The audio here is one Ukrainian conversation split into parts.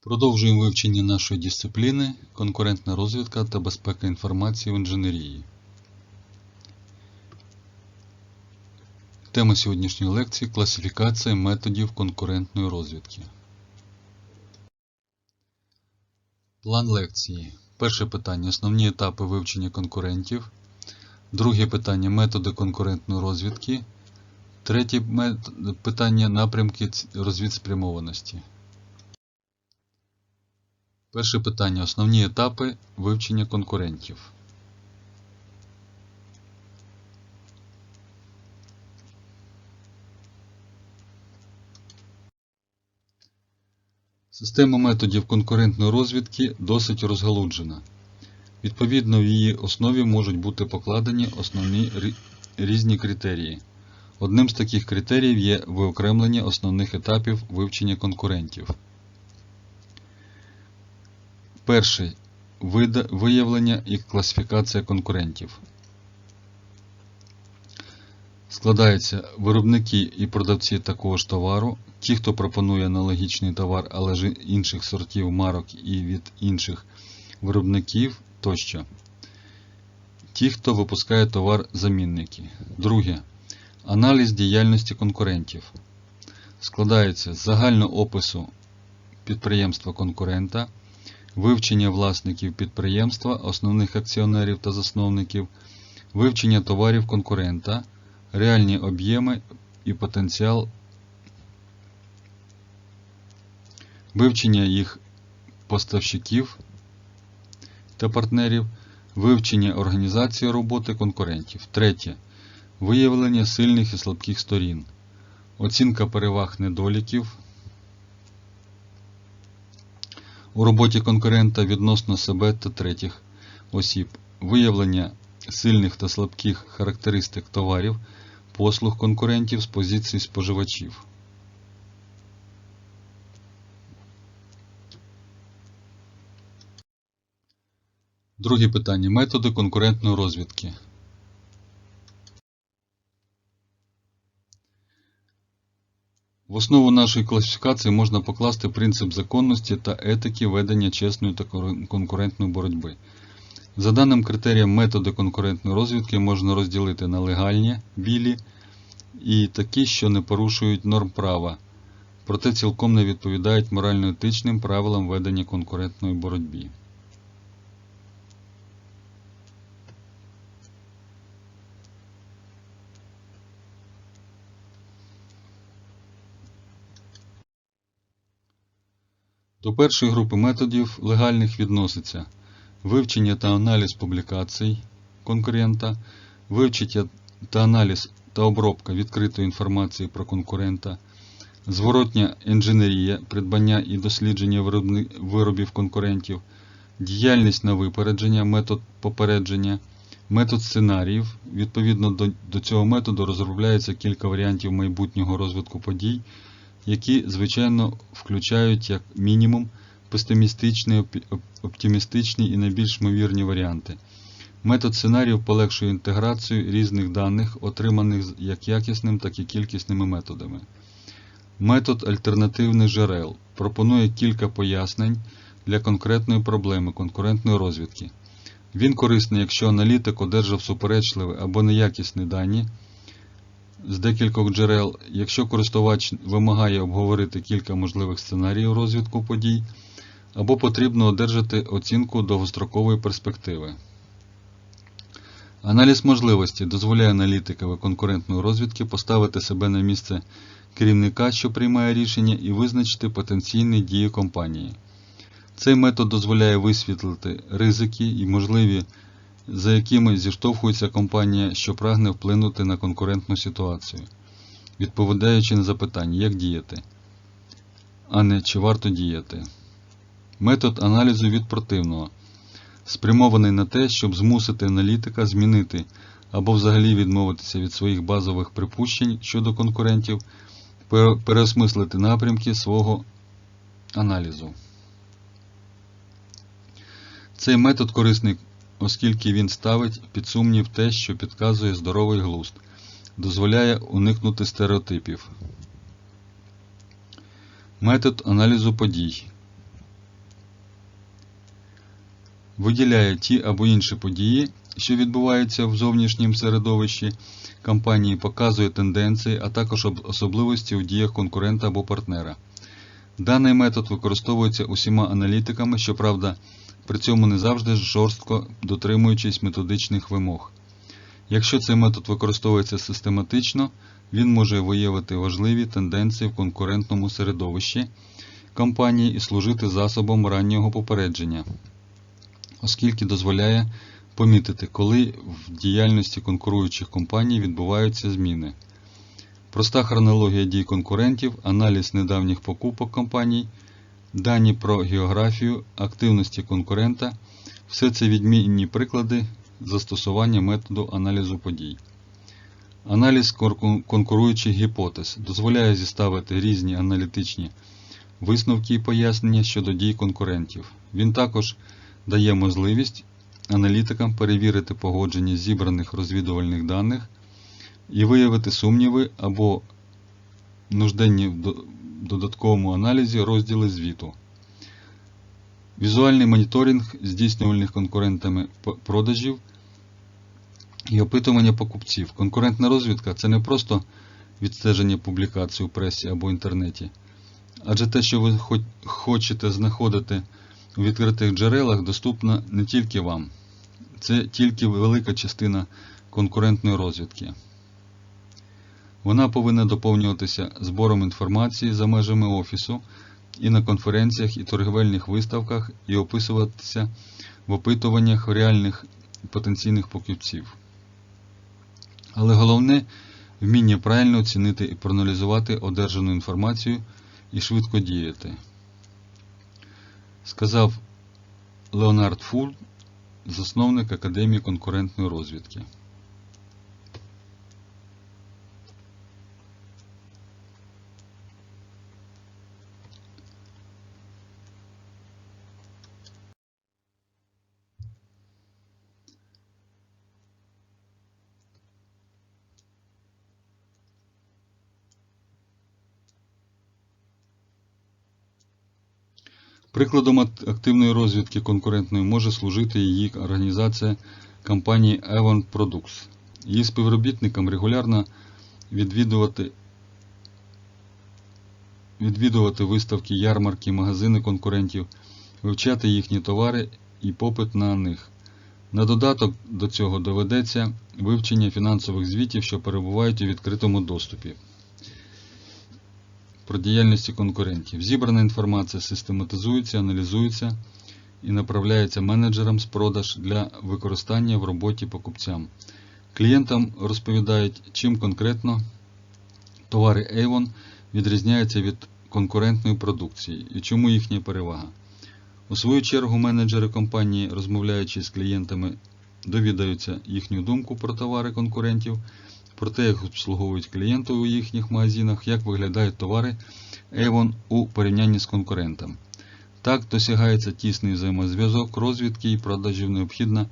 Продовжуємо вивчення нашої дисципліни конкурентна розвідка та безпека інформації в інженерії. Тема сьогоднішньої лекції класифікація методів конкурентної розвідки. План лекції. Перше питання основні етапи вивчення конкурентів. Друге питання методи конкурентної розвідки. Третє питання напрямки розвідспрямованості. Перше питання. Основні етапи вивчення конкурентів. Система методів конкурентної розвідки досить розгалуджена. Відповідно, в її основі можуть бути покладені основні різні критерії. Одним з таких критеріїв є виокремлення основних етапів вивчення конкурентів. Перший виявлення і класифікація конкурентів. Складається виробники і продавці такого ж товару, ті, хто пропонує аналогічний товар, але ж інших сортів марок і від інших виробників тощо. Ті, хто випускає товар-замінники. Друге. Аналіз діяльності конкурентів. Складається з загального опису підприємства конкурента, вивчення власників підприємства, основних акціонерів та засновників, вивчення товарів конкурента, реальні об'єми і потенціал, вивчення їх поставщиків та партнерів, вивчення організації роботи конкурентів. Третє. Виявлення сильних і слабких сторін, оцінка переваг недоліків, у роботі конкурента відносно себе та третіх осіб, виявлення сильних та слабких характеристик товарів, послуг конкурентів з позиції споживачів. Друге питання. Методи конкурентної розвідки. В основу нашої класифікації можна покласти принцип законності та етики ведення чесної та конкурентної боротьби. За даним критеріям методи конкурентної розвідки можна розділити на легальні, білі і такі, що не порушують норм права, проте цілком не відповідають морально-етичним правилам ведення конкурентної боротьби. До першої групи методів легальних відноситься вивчення та аналіз публікацій конкурента, вивчення та аналіз та обробка відкритої інформації про конкурента, зворотня інженерія, придбання і дослідження виробів конкурентів, діяльність на випередження, метод попередження, метод сценаріїв. Відповідно до, цього методу розробляється кілька варіантів майбутнього розвитку подій, які, звичайно, включають як мінімум оп- оптимістичні і найбільш ймовірні варіанти. Метод сценаріїв полегшує інтеграцію різних даних, отриманих як якісним, так і кількісними методами. Метод альтернативних джерел пропонує кілька пояснень для конкретної проблеми конкурентної розвідки. Він корисний, якщо аналітик одержав суперечливі або неякісні дані з декількох джерел, якщо користувач вимагає обговорити кілька можливих сценаріїв розвитку подій, або потрібно одержати оцінку довгострокової перспективи. Аналіз можливості дозволяє аналітикові конкурентної розвідки поставити себе на місце керівника, що приймає рішення, і визначити потенційні дії компанії. Цей метод дозволяє висвітлити ризики і можливі, за якими зіштовхується компанія, що прагне вплинути на конкурентну ситуацію, відповідаючи на запитання, як діяти, а не чи варто діяти. Метод аналізу від противного спрямований на те, щоб змусити аналітика змінити або взагалі відмовитися від своїх базових припущень щодо конкурентів, переосмислити напрямки свого аналізу. Цей метод корисний, оскільки він ставить під сумнів те, що підказує здоровий глузд, дозволяє уникнути стереотипів. Метод аналізу подій виділяє ті або інші події, що відбуваються в зовнішньому середовищі компанії, показує тенденції, а також особливості у діях конкурента або партнера. Даний метод використовується усіма аналітиками, щоправда, при цьому не завжди жорстко дотримуючись методичних вимог. Якщо цей метод використовується систематично, він може виявити важливі тенденції в конкурентному середовищі компанії і служити засобом раннього попередження, оскільки дозволяє помітити, коли в діяльності конкуруючих компаній відбуваються зміни. Проста хронологія дій конкурентів, аналіз недавніх покупок компаній, дані про географію, активності конкурента все це відмінні приклади застосування методу аналізу подій. Аналіз конкуруючих гіпотез дозволяє зіставити різні аналітичні висновки і пояснення щодо дій конкурентів. Він також дає можливість аналітикам перевірити погодження зібраних розвідувальних даних і виявити сумніви або нужденні додатковому аналізі розділи звіту. Візуальний моніторинг здійснювальних конкурентами продажів і опитування покупців. Конкурентна розвідка це не просто відстеження публікацій у пресі або інтернеті, адже те, що ви хочете знаходити у відкритих джерелах, доступно не тільки вам. Це тільки велика частина конкурентної розвідки. Вона повинна доповнюватися збором інформації за межами офісу і на конференціях і торгівельних виставках і описуватися в опитуваннях реальних потенційних покупців. Але головне вміння правильно оцінити і проаналізувати одержану інформацію і швидко діяти. Сказав Леонард Фуль, засновник Академії конкурентної розвідки. Прикладом активної розвідки конкурентної може служити її організація компанії Avon Products. Її співробітникам регулярно відвідувати, відвідувати виставки, ярмарки, магазини конкурентів, вивчати їхні товари і попит на них. На додаток до цього доведеться вивчення фінансових звітів, що перебувають у відкритому доступі про діяльності конкурентів. Зібрана інформація систематизується, аналізується і направляється менеджерам з продаж для використання в роботі покупцям. Клієнтам розповідають, чим конкретно товари Avon відрізняються від конкурентної продукції і чому їхня перевага. У свою чергу менеджери компанії, розмовляючи з клієнтами, довідаються їхню думку про товари конкурентів, про те, як обслуговують клієнти у їхніх магазинах, як виглядають товари Avon у порівнянні з конкурентом. Так досягається тісний взаємозв'язок розвідки і продажів необхідна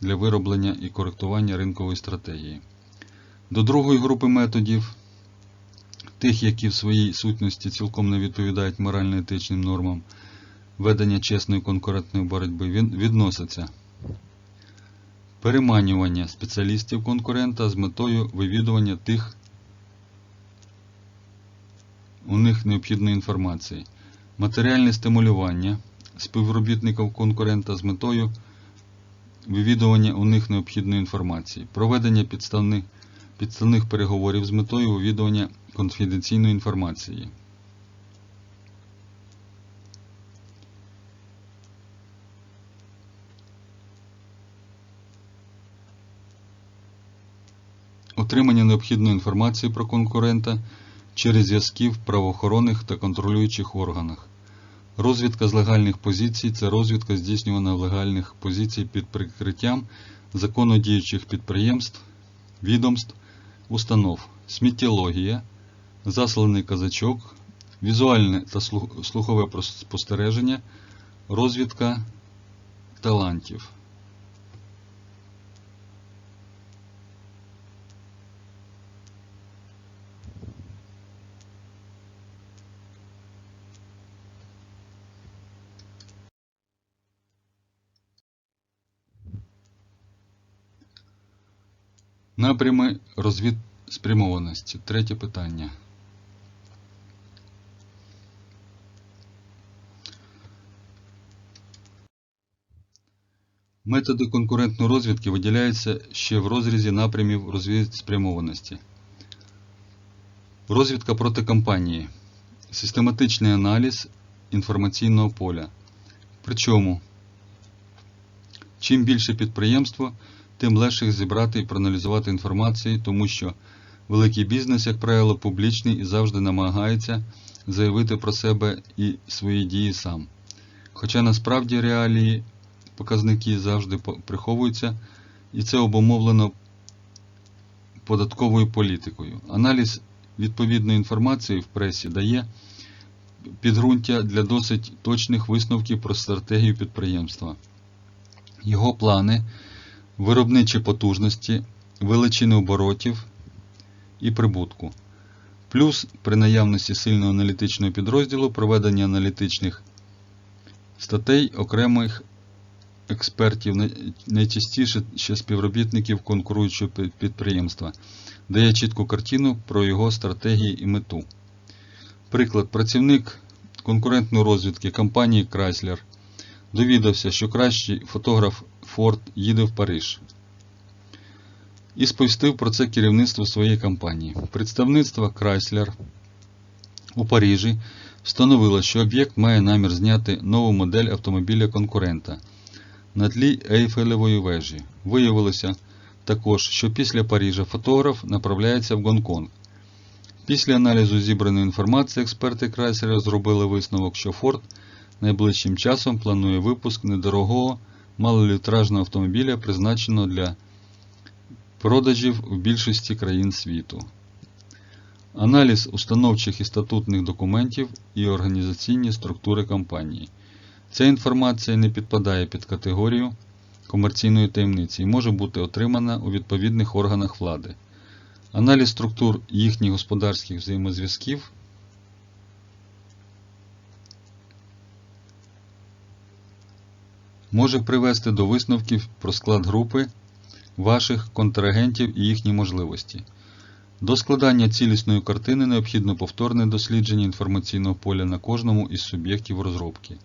для вироблення і коректування ринкової стратегії. До другої групи методів, тих, які в своїй сутності цілком не відповідають морально-етичним нормам ведення чесної конкурентної боротьби, відносяться переманювання спеціалістів конкурента з метою вивідування тих у них необхідної інформації, матеріальне стимулювання співробітників конкурента з метою вивідування у них необхідної інформації, проведення підставних, підставних переговорів з метою вивідування конфіденційної інформації. Отримання необхідної інформації про конкурента через зв'язки в правоохоронних та контролюючих органах. Розвідка з легальних позицій це розвідка здійснювана в легальних позицій під прикриттям законно діючих підприємств, відомств, установ, сміттєлогія, засланий казачок, візуальне та слухове спостереження, розвідка талантів. Напрями розвідспрямованості. Третє питання. Методи конкурентної розвідки виділяються ще в розрізі напрямів розвідспрямованості. Розвідка проти компанії. Систематичний аналіз інформаційного поля. Причому, чим більше підприємство, тим легше зібрати і проаналізувати інформацію, тому що великий бізнес, як правило, публічний і завжди намагається заявити про себе і свої дії сам. Хоча насправді реалії показники завжди приховуються, і це обумовлено податковою політикою. Аналіз відповідної інформації в пресі дає підґрунтя для досить точних висновків про стратегію підприємства, його плани, виробничі потужності, величини оборотів і прибутку. Плюс при наявності сильного аналітичного підрозділу проведення аналітичних статей окремих експертів, найчастіше ще співробітників конкуруючого підприємства, дає чітку картину про його стратегії і мету. Приклад, працівник конкурентної розвідки компанії Chrysler довідався, що кращий фотограф Ford їде в Париж. І сповістив про це керівництво своєї компанії. Представництво Chrysler у Парижі встановило, що об'єкт має намір зняти нову модель автомобіля конкурента на тлі Ейфелевої вежі. Виявилося також, що після Парижа фотограф направляється в Гонконг. Після аналізу зібраної інформації експерти Chrysler зробили висновок, що Ford найближчим часом планує випуск недорогого малолітражного автомобіля, призначеного для продажів в більшості країн світу. Аналіз установчих і статутних документів і організаційні структури компанії. Ця інформація не підпадає під категорію комерційної таємниці і може бути отримана у відповідних органах влади. Аналіз структур їхніх господарських взаємозв'язків може привести до висновків про склад групи ваших контрагентів і їхні можливості. До складання цілісної картини необхідно повторне дослідження інформаційного поля на кожному із суб'єктів розробки.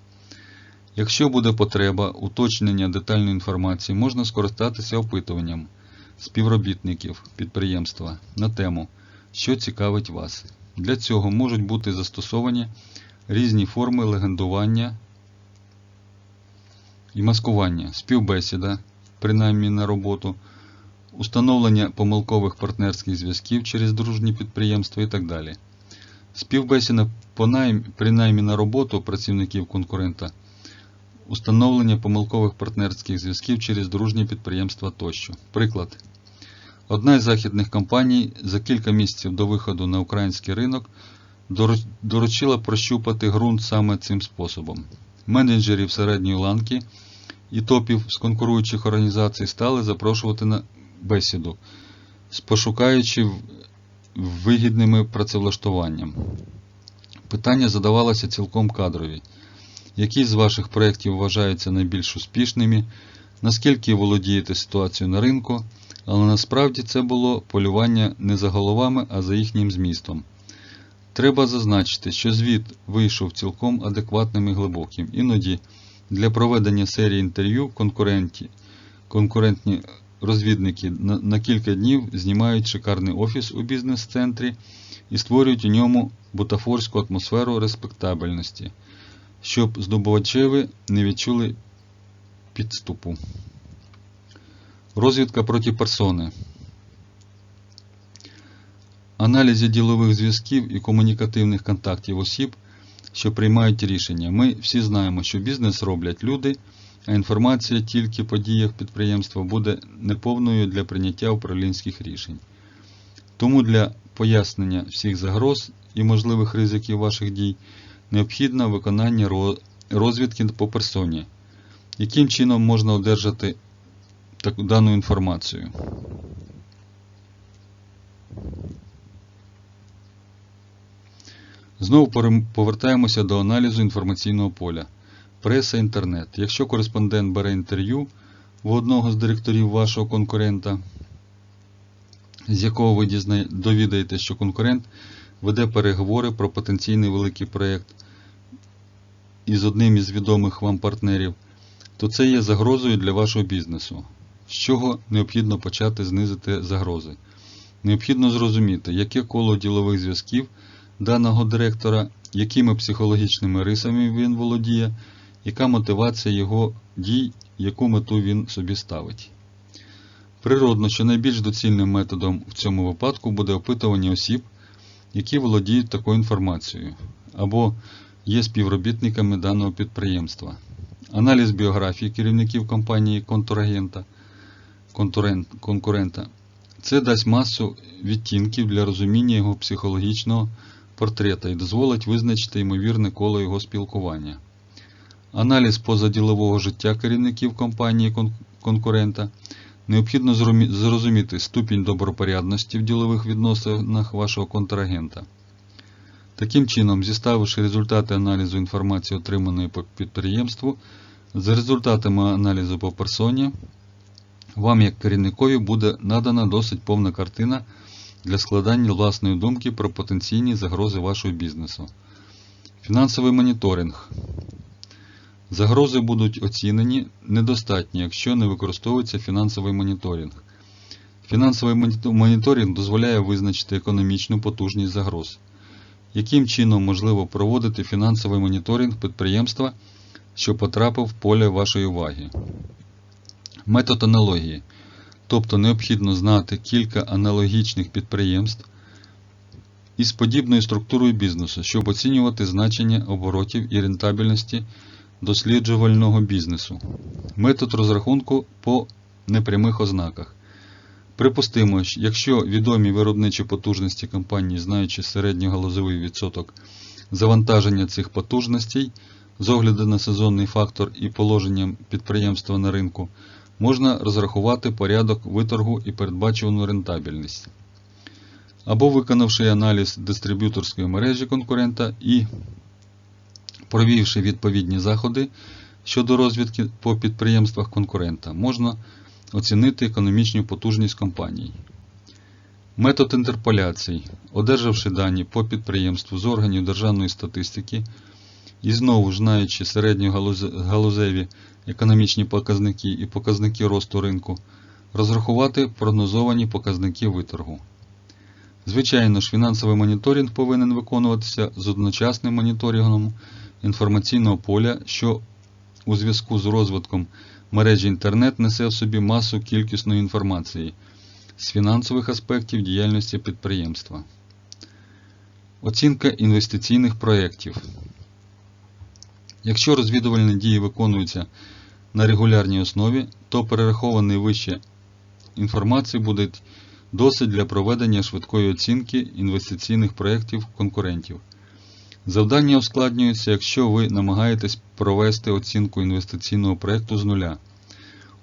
Якщо буде потреба уточнення детальної інформації, можна скористатися опитуванням співробітників підприємства на тему, що цікавить вас. Для цього можуть бути застосовані різні форми легендування і маскування, співбесіда, принаймні на роботу, установлення помилкових партнерських зв'язків через дружні підприємства і так далі. Співбесіда принаймні на роботу працівників конкурента, установлення помилкових партнерських зв'язків через дружні підприємства тощо. Приклад. Одна із західних компаній за кілька місяців до виходу на український ринок доручила прощупати ґрунт саме цим способом. Менеджерів середньої ланки і топів з конкуруючих організацій стали запрошувати на бесіду, спошукаючи вигідними працевлаштуванням. Питання задавалося цілком кадрові. Які з ваших проєктів вважаються найбільш успішними, наскільки володієте ситуацією на ринку, але насправді це було полювання не за головами, а за їхнім змістом. Треба зазначити, що звіт вийшов цілком адекватним і глибоким. Іноді для проведення серії інтерв'ю конкуренті, конкурентні розвідники на, на кілька днів знімають шикарний офіс у бізнес-центрі і створюють у ньому бутафорську атмосферу респектабельності, щоб здобувачеві не відчули підступу. Розвідка проти персони. Аналізі ділових зв'язків і комунікативних контактів осіб, що приймають рішення. Ми всі знаємо, що бізнес роблять люди, а інформація тільки по діях підприємства буде неповною для прийняття управлінських рішень. Тому для пояснення всіх загроз і можливих ризиків ваших дій необхідно виконання розвідки по персоні. Яким чином можна одержати таку дану інформацію? Знову повертаємося до аналізу інформаційного поля. Преса, інтернет. Якщо кореспондент бере інтерв'ю в одного з директорів вашого конкурента, з якого ви довідаєте, що конкурент веде переговори про потенційний великий проєкт із одним із відомих вам партнерів, то це є загрозою для вашого бізнесу. З чого необхідно почати знизити загрози? Необхідно зрозуміти, яке коло ділових зв'язків даного директора, якими психологічними рисами він володіє, яка мотивація його дій, яку мету він собі ставить. Природно, що найбільш доцільним методом в цьому випадку буде опитування осіб, які володіють такою інформацією, або є співробітниками даного підприємства. Аналіз біографії керівників компанії контрагента, конкурент, конкурента. Це дасть масу відтінків для розуміння його психологічного портрета і дозволить визначити ймовірне коло його спілкування. Аналіз позаділового життя керівників компанії конкурента. Необхідно зрозуміти ступінь добропорядності в ділових відносинах вашого контрагента. Таким чином, зіставивши результати аналізу інформації, отриманої по підприємству, за результатами аналізу по персоні, вам, як керівникові, буде надана досить повна картина для складання власної думки про потенційні загрози вашого бізнесу. Фінансовий моніторинг. Загрози будуть оцінені недостатні, якщо не використовується фінансовий моніторинг. Фінансовий моніторинг дозволяє визначити економічну потужність загроз. Яким чином можливо проводити фінансовий моніторинг підприємства, що потрапив в поле вашої уваги? Метод аналогії. Тобто необхідно знати кілька аналогічних підприємств із подібною структурою бізнесу, щоб оцінювати значення оборотів і рентабельності досліджувального бізнесу. Метод розрахунку по непрямих ознаках. Припустимо, що якщо відомі виробничі потужності компанії, знаючи середньогалузовий відсоток завантаження цих потужностей з огляду на сезонний фактор і положенням підприємства на ринку, можна розрахувати порядок виторгу і передбачувану рентабельність. Або виконавши аналіз дистриб'юторської мережі конкурента і провівши відповідні заходи щодо розвідки по підприємствах конкурента, можна оцінити економічну потужність компаній. Метод інтерполяцій. Одержавши дані по підприємству з органів державної статистики і знову ж знаючи середньогалузеві економічні показники і показники росту ринку, розрахувати прогнозовані показники виторгу. Звичайно ж, фінансовий моніторинг повинен виконуватися з одночасним моніторингом інформаційного поля, що у зв'язку з розвитком мережі інтернет несе в собі масу кількісної інформації з фінансових аспектів діяльності підприємства. Оцінка інвестиційних проєктів. Якщо розвідувальні дії виконуються на регулярній основі, то перерахований вище інформації буде досить для проведення швидкої оцінки інвестиційних проєктів конкурентів. Завдання ускладнюється, якщо ви намагаєтесь провести оцінку інвестиційного проєкту з нуля.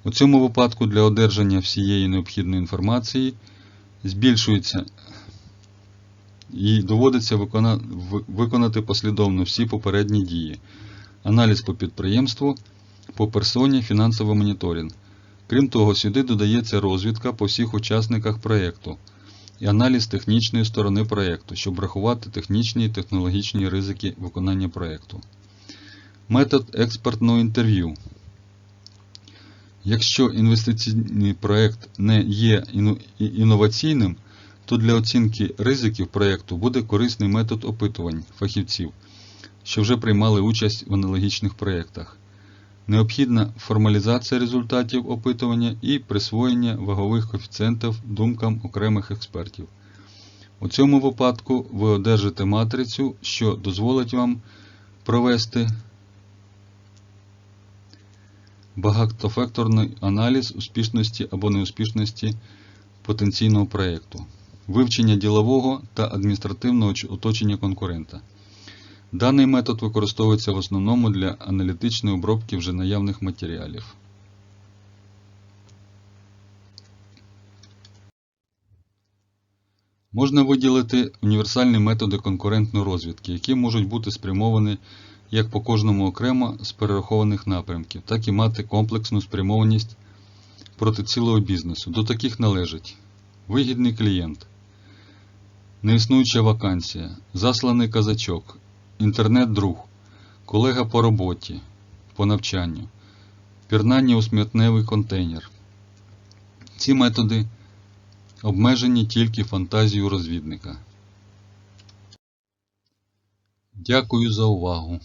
У цьому випадку для одержання всієї необхідної інформації збільшується і доводиться виконати послідовно всі попередні дії. Аналіз по підприємству, по персоні, фінансовий моніторинг. Крім того, сюди додається розвідка по всіх учасниках проєкту і аналіз технічної сторони проєкту, щоб врахувати технічні і технологічні ризики виконання проєкту. Метод експертного інтерв'ю. Якщо інвестиційний проєкт не є інноваційним, то для оцінки ризиків проєкту буде корисний метод опитувань фахівців, що вже приймали участь в аналогічних проєктах. Необхідна формалізація результатів опитування і присвоєння вагових коефіцієнтів думкам окремих експертів. У цьому випадку ви одержите матрицю, що дозволить вам провести багатофакторний аналіз успішності або неуспішності потенційного проєкту, вивчення ділового та адміністративного оточення конкурента. Даний метод використовується в основному для аналітичної обробки вже наявних матеріалів. Можна виділити універсальні методи конкурентної розвідки, які можуть бути спрямовані як по кожному окремо з перерахованих напрямків, так і мати комплексну спрямованість проти цілого бізнесу. До таких належить вигідний клієнт, неіснуюча вакансія, засланий казачок, інтернет-друг, колега по роботі, по навчанню, пірнання у смітневий контейнер. Ці методи обмежені тільки фантазією розвідника. Дякую за увагу.